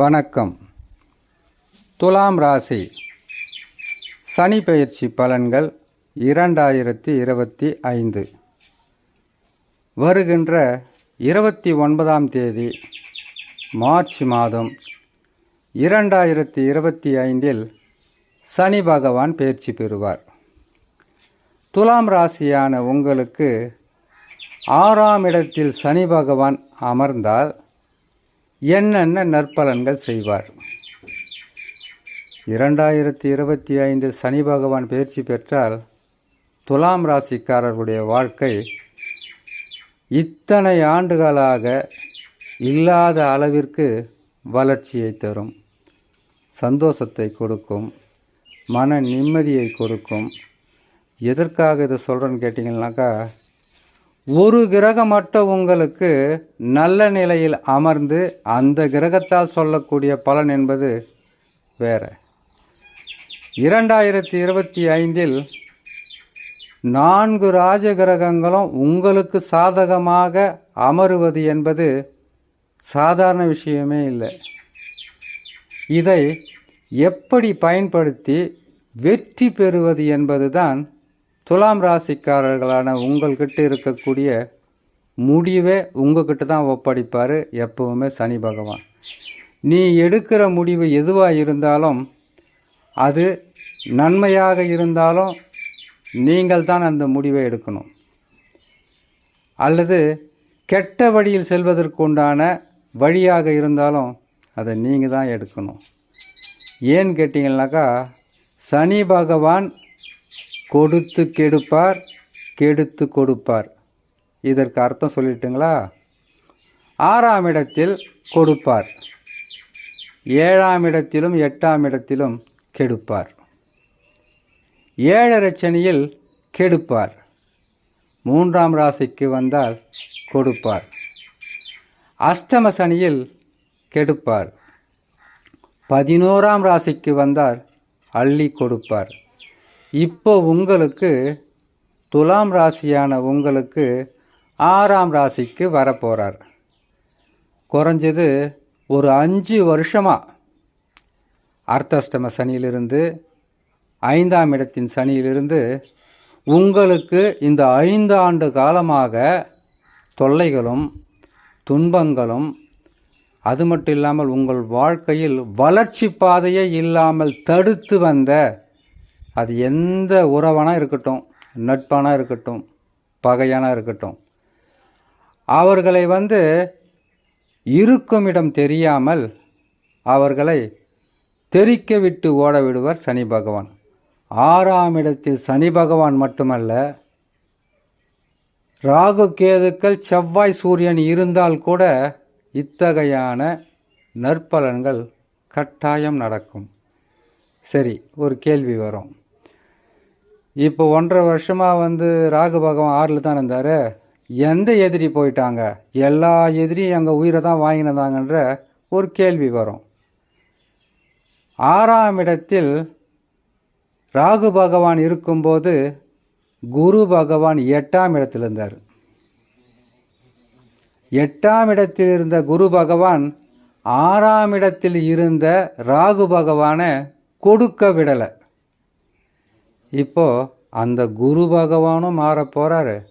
வணக்கம். துலாம் ராசி. சனி பயிற்சி பலன்கள் இரண்டாயிரத்தி இருபத்தி ஐந்து. வருகின்ற இருபத்தி ஒன்பதாம் தேதி மார்ச் மாதம் இரண்டாயிரத்தி இருபத்தி ஐந்தில் சனி பகவான் பயிற்சி பெறுவார். துலாம் ராசியான உங்களுக்கு ஆறாம் இடத்தில் சனி பகவான் அமர்ந்தால் என்னென்ன நற்பலன்கள் செய்வார்? இரண்டாயிரத்தி இருபத்தி ஐந்தில் சனி பகவான் பயிற்சி பெற்றால் துலாம் ராசிக்காரர்களுடைய வாழ்க்கை இத்தனை ஆண்டுகளாக இல்லாத அளவிற்கு வளர்ச்சியை தரும். சந்தோஷத்தை கொடுக்கும். மன நிம்மதியை கொடுக்கும். எதற்காக இதை சொல்கிறேன்னு கேட்டிங்கன்னாக்கா ஒரு கிரகம் மட்டும் உங்களுக்கு நல்ல நிலையில் அமர்ந்து அந்த கிரகத்தால் சொல்லக்கூடிய பலன் என்பது வேற. இரண்டாயிரத்தி இருபத்தி ஐந்தில் நான்கு ராஜ கிரகங்களும் உங்களுக்கு சாதகமாக அமருவது என்பது சாதாரண விஷயமே இல்லை. இதை எப்படி பயன்படுத்தி வெற்றி பெறுவது என்பதுதான் துலாம் ராசிக்காரர்களான உங்கள்கிட்ட இருக்கக்கூடிய முடிவே உங்ககிட்ட தான் ஒப்படைப்பார் எப்பவுமே சனி பகவான். நீ எடுக்கிற முடிவு எதுவாக இருந்தாலும் அது நன்மையாக இருந்தாலும் நீங்கள் தான் அந்த முடிவை எடுக்கணும். அல்லது கெட்ட வழியில் செல்வதற்குண்டான வழியாக இருந்தாலும் அதை நீங்கள் தான் எடுக்கணும். ஏன்னு கேட்டிங்கனாக்கா சனி பகவான் கொடுத்து கெடுப்பார் கெடுத்து கொடுப்பார். இதற்கு அர்த்தம் சொல்லிட்டுங்களா? ஆறாம் இடத்தில் கொடுப்பார். ஏழாம் இடத்திலும் எட்டாம் இடத்திலும் கெடுப்பார். ஏழரை சனியில் கெடுப்பார். மூன்றாம் ராசிக்கு வந்தால் கொடுப்பார். அஷ்டம சனியில் கெடுப்பார். பதினோராம் ராசிக்கு வந்தால் அள்ளி கொடுப்பார். இப்போ உங்களுக்கு துலாம் ராசியான உங்களுக்கு ஆறாம் ராசிக்கு வரப்போகிறார் குறைஞ்சது ஒரு அஞ்சு வருஷமாக அர்த்தஷ்டம சனியிலிருந்து ஐந்தாம் இடத்தின் சனியிலிருந்து உங்களுக்கு இந்த ஐந்து ஆண்டு காலமாக தொல்லைகளும் துன்பங்களும் அது மட்டும் இல்லாமல் உங்கள் வாழ்க்கையில் வளர்ச்சி பாதையே இல்லாமல் தடுத்து வந்த அது எந்த உறவானா இருக்கட்டும் நட்பானா இருக்கட்டும் பகையானா இருக்கட்டும் அவர்களை வந்து இருக்கும் இடம் தெரியாமல் அவர்களை தெரிக்க விட்டு ஓட விடுவார் சனி பகவான். ஆறாம் இடத்தில் சனி பகவான் மட்டுமல்ல ராகு கேதுக்கள் செவ்வாய் சூரியன் இருந்தால் கூட இத்தகையான நற்பலன்கள் கட்டாயம் நடக்கும். சரி ஒரு கேள்வி வரும். இப்போ ஒன்றரை வருஷமாக வந்து ராகு பகவான் ஆறில் தான் இருந்தார். எந்த எதிரி போயிட்டாங்க? எல்லா எதிரியும் எங்கள் உயிரை தான் வாங்கினதாங்கன்ற ஒரு கேள்வி வரும். ஆறாம் இடத்தில் ராகு பகவான் இருக்கும்போது குரு பகவான் எட்டாம் இடத்தில் இருந்தார். எட்டாம் இடத்தில் இருந்த குரு பகவான் ஆறாம் இடத்தில் இருந்த ராகு பகவானை கொடுக்க விடலை. இப்போது அந்த குரு பகவானும் மாற போகிறாரு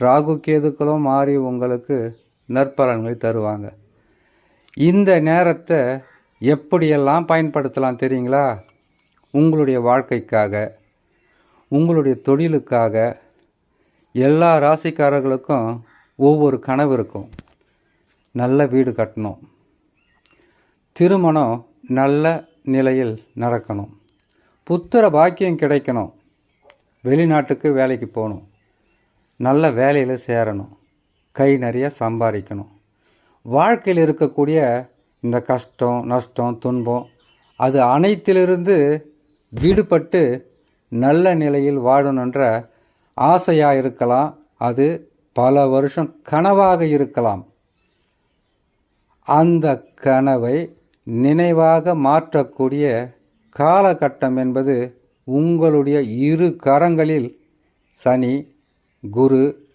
ராகு கேதுக்களும் மாறி உங்களுக்கு நற்பலன்களை தருவாங்க. இந்த நேரத்தை எப்படியெல்லாம் பயன்படுத்தலாம் தெரியுங்களா? உங்களுடைய வாழ்க்கைக்காக உங்களுடைய தொழிலுக்காக எல்லா ராசிக்காரர்களுக்கும் ஒவ்வொரு கனவு இருக்கும். நல்ல வீடு கட்டணும். திருமணம் நல்ல நிலையில் நடக்கணும். புத்திர பாக்கியம் கிடைக்கணும். வெளிநாட்டுக்கு வேலைக்கு போகணும். நல்ல வேலையில் சேரணும். கை நிறைய சம்பாதிக்கணும். வாழ்க்கையில் இருக்கக்கூடிய இந்த கஷ்டம் நஷ்டம் துன்பம் அது அனைத்திலிருந்து விடுபட்டு நல்ல நிலையில் வாழணுன்ற ஆசையாக இருக்கலாம். அது பல வருஷம் கனவாக இருக்கலாம். அந்த கனவை நினைவாக மாற்றக்கூடிய காலகட்டம் என்பது உங்களுடைய இரு கரங்களில் சனி குரு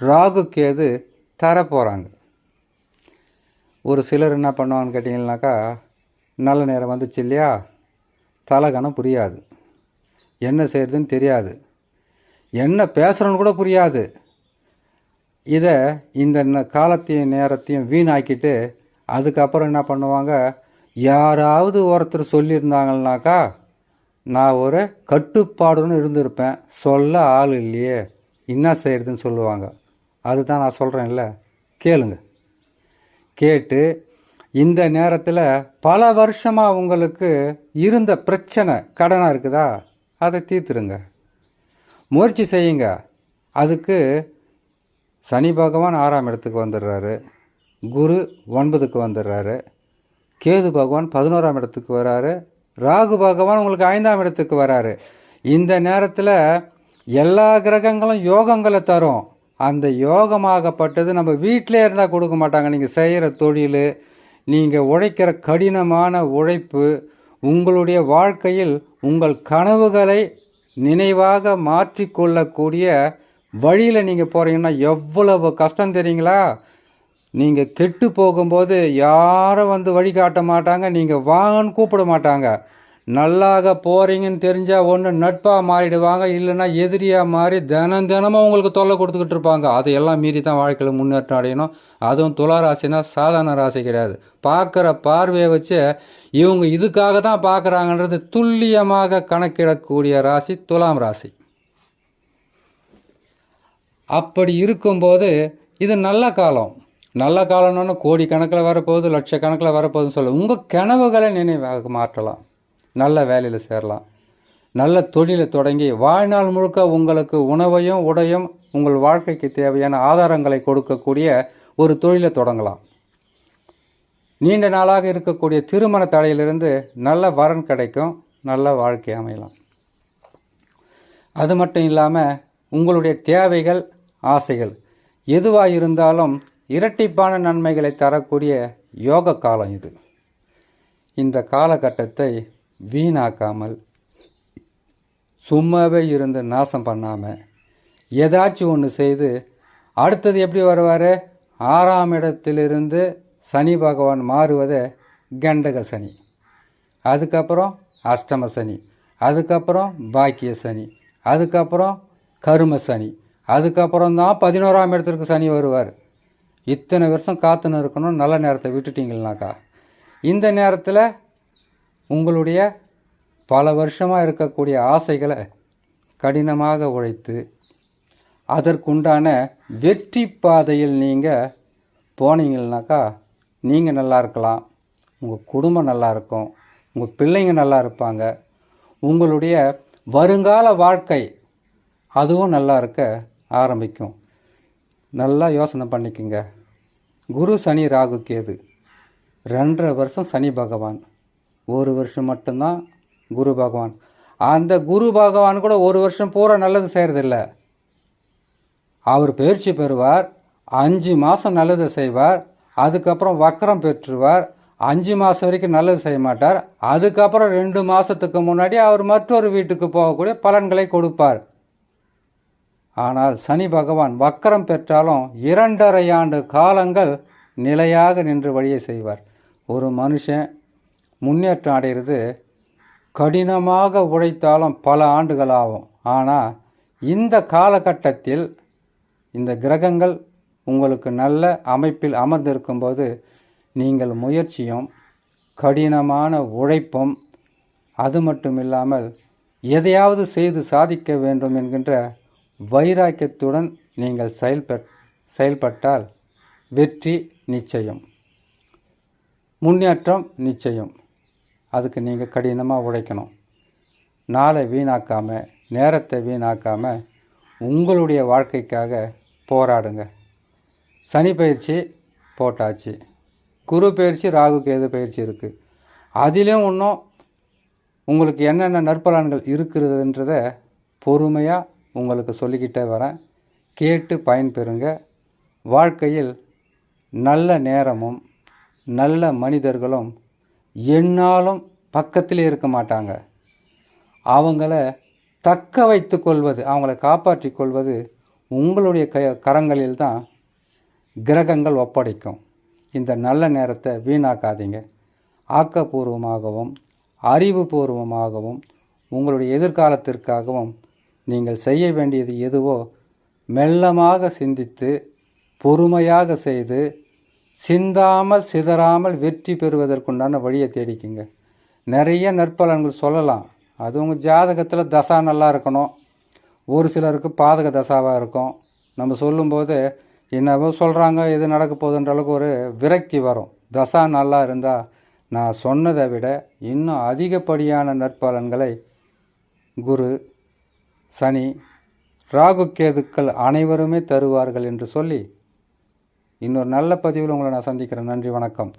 ராகு கேது தரப்போகிறாங்க ஒரு சிலர் என்ன பண்ணுவான்னு கேட்டிங்கன்னாக்கா நல்ல நேரம் வந்துச்சு இல்லையா? தலகணம் புரியாது. என்ன செய்கிறதுன்னு தெரியாது. என்ன பேசுகிறோன்னு கூட புரியாது. இதை இந்த காலத்தையும் நேரத்தையும் வீணாக்கிட்டு அதுக்கப்புறம் என்ன பண்ணுவாங்க? யாராவது ஒருத்தர் சொல்லியிருந்தாங்கன்னாக்கா நான் ஒரு கட்டுப்பாடுன்னு இருந்திருப்பேன். சொல்ல ஆள் இல்லையே. என்ன செய்கிறதுன்னு சொல்லுவாங்க. அதுதான் நான் சொல்கிறேன்ல கேளுங்க. கேட்டு இந்த நேரத்தில் பல வருஷமாக உங்களுக்கு இருந்த பிரச்சனை கடனாக இருக்குதா? அதை தீர்த்துருங்க. முயற்சி செய்யுங்க. அதுக்கு சனி பகவான் ஆறாம் இடத்துக்கு வந்துடுறாரு. குரு ஒன்பதுக்கு வந்துடுறாரு. கேது பகவான் பதினோராம் இடத்துக்கு வராரு. ராகு பகவான் உங்களுக்கு ஐந்தாம் இடத்துக்கு வராரு. இந்த நேரத்தில் எல்லா கிரகங்களும் யோகங்களை தரும். அந்த யோகமாகப்பட்டது நம்ம வீட்டிலே இருந்தால் கொடுக்க மாட்டாங்க. நீங்கள் செய்கிற தொழில் நீங்கள் உழைக்கிற கடினமான உழைப்பு உங்களுடைய வாழ்க்கையில் உங்கள் கனவுகளை நினைவாக மாற்றிக்கொள்ளக்கூடிய வழியில் நீங்கள் போகிறீங்கன்னா எவ்வளவு கஷ்டம் தெரியுங்களா? நீங்கள் கெட்டு போகும்போது யாரும் வந்து வழிகாட்ட மாட்டாங்க நீங்கள் வாங்கன்னு கூப்பிட மாட்டாங்க. நல்லாக போகிறீங்கன்னு தெரிஞ்சால் ஒன்று நட்பாக மாறிடுவாங்க இல்லைன்னா எதிரியாக மாறி தினம் தினமும் உங்களுக்கு தொல்லை கொடுத்துக்கிட்டு இருப்பாங்க. அதையெல்லாம் மீறி தான் வாழ்க்கையில் முன்னேற்றம் அடையணும். அதுவும் துலா ராசினா சாதாரண ராசி கிடையாது. பார்க்குற பார்வையை வச்சு இவங்க இதுக்காக தான் பார்க்குறாங்கன்றது துல்லியமாக கணக்கிடக்கூடிய ராசி துலாம் ராசி. அப்படி இருக்கும்போது இது நல்ல காலம். நல்ல காலம்னு கோடி கணக்கில் வரப்போகுது லட்சக்கணக்கில் வரப்போகுதுன்னு சொல்ல. உங்கள் கனவுகளை நினைவாக மாற்றலாம். நல்ல வேலையில் சேரலாம். நல்ல தொழிலை தொடங்கி வாழ்நாள் முழுக்க உங்களுக்கு உணவையும் உடையும் உங்கள் வாழ்க்கைக்கு தேவையான ஆதாரங்களை கொடுக்கக்கூடிய ஒரு தொழிலை தொடங்கலாம். நீண்ட நாளாக இருக்கக்கூடிய திருமண தடையிலிருந்து நல்ல வரன் கிடைக்கும் நல்ல வாழ்க்கை அமையலாம். அது மட்டும் இல்லாமல் உங்களுடைய தேவைகள் ஆசைகள் எதுவாக இருந்தாலும் இரட்டிப்பான நன்மைகளை தரக்கூடிய யோக காலம் இது. இந்த காலகட்டத்தை வீணாக்காமல் சும்மாவே இருந்து நாசம் பண்ணாமல் ஏதாச்சும் ஒன்று செய்து அடுத்தது எப்படி வருவார்? ஆறாம் இடத்திலிருந்து சனி பகவான் மாறுவதே கண்டக சனி. அதுக்கப்புறம் அஷ்டம சனி அதுக்கப்புறம் பாக்கிய சனி அதுக்கப்புறம் கரும சனி அதுக்கப்புறம் தான் பதினோராம் இடத்திற்கு சனி வருவார். இத்தனை வருஷம் காத்துன்னு இருக்கணும் நல்ல நேரத்தை விட்டுட்டிங்கனாக்கா இந்த நேரத்தில் உங்களுடைய பல வருஷமாக இருக்கக்கூடிய ஆசைகளை கடினமாக உழைத்து அதற்குண்டான வெற்றி பாதையில் நீங்கள் போனீங்கன்னாக்கா நீங்கள் நல்லா இருக்கலாம். உங்கள் குடும்பம் நல்லா இருக்கும். உங்கள் பிள்ளைங்க நல்லா இருப்பாங்க. உங்களுடைய வருங்கால வாழ்க்கை அதுவும் நல்லா இருக்க ஆரம்பிக்கும். நல்லா யோசனை பண்ணிக்கோங்க. குரு சனி ராகு கேது. ரெண்டரை வருஷம் சனி பகவான். ஒரு வருஷம் மட்டும்தான் குரு பகவான். அந்த குரு பகவான் கூட ஒரு வருஷம் பூரா நல்லது செய்கிறதில்ல அவர் பயிற்சி பெறுவார் அஞ்சு மாதம் நல்லது செய்வார் அதுக்கப்புறம் வக்கரம் பெற்றுவார் அஞ்சு மாதம் வரைக்கும் நல்லது செய்ய மாட்டார். அதுக்கப்புறம் ரெண்டு மாதத்துக்கு முன்னாடி அவர் மற்றொரு வீட்டுக்கு போகக்கூடிய பலன்களை கொடுப்பார். ஆனால் சனி பகவான் வக்கரம் பெற்றாலும் இரண்டரை ஆண்டு காலங்கள் நிலையாக நின்று வழியை செய்வார். ஒரு மனுஷன் முன்னேற்றம் அடைகிறது கடினமாக உழைத்தாலும் பல ஆண்டுகள் ஆகும். ஆனால் இந்த காலகட்டத்தில் இந்த கிரகங்கள் உங்களுக்கு நல்ல அமைப்பில் அமர்ந்திருக்கும்போது நீங்கள் முயற்சியும் கடினமான உழைப்பும் அது மட்டும் இல்லாமல் எதையாவது செய்து சாதிக்க வேண்டும் என்கின்ற வைராக்கியத்துடன் நீங்கள் செயல்பட் செயல்பட்டால் வெற்றி நிச்சயம். முன்னேற்றம் நிச்சயம். அதுக்கு நீங்கள் கடினமாக உழைக்கணும். நாளை வீணாக்காமல் நேரத்தை வீணாக்காமல் உங்களுடைய வாழ்க்கைக்காக போராடுங்க. சனி பயிற்சி போட்டாச்சு. குரு பயிற்சி ராகு கேது பயிற்சி இருக்குது அதிலும் இன்னும் உங்களுக்கு என்னென்ன நற்பலன்கள் இருக்கிறதுன்றத பொறுமையாக உங்களுக்கு சொல்லிக்கிட்டே வரேன். கேட்டு பயன்பெறுங்க வாழ்க்கையில் நல்ல நேரமும் நல்ல மனிதர்களும் என்னாலும் பக்கத்திலே இருக்க மாட்டாங்க. அவங்கள தக்க வைத்து கொள்வது அவங்கள காப்பாற்றி கொள்வது உங்களுடைய க கரங்களில் தான் கிரகங்கள் ஒப்படைக்கும். இந்த நல்ல நேரத்தை வீணாக்காதீங்க. ஆக்கப்பூர்வமாகவும் அறிவுபூர்வமாகவும் உங்களுடைய எதிர்காலத்திற்காகவும் நீங்கள் செய்ய வேண்டியது எதுவோ மெல்லமாக சிந்தித்து பொறுமையாக செய்து சிந்தாமல் சிதறாமல் வெற்றி பெறுவதற்குண்டான வழியை தேடிக்குங்க. நிறைய நற்பலன்கள் சொல்லலாம். அது உங்கள் ஜாதகத்தில் தசா நல்லா இருக்கணும். ஒரு சிலருக்கு பாதக தசாவாக இருக்கும். நம்ம சொல்லும்போது என்னவோ சொல்கிறாங்க எது நடக்க போகுதுன்ற அளவுக்கு ஒரு விரக்தி வரும். தசா நல்லா இருந்தால் நான் சொன்னதை விட இன்னும் அதிகப்படியான நற்பலன்களை குரு சனி ராகு கேதுக்கள் அனைவருமே தருவார்கள் என்று சொல்லி இன்னொரு நல்ல பதிவில் உங்களை நான் சந்திக்கிறேன். நன்றி வணக்கம்.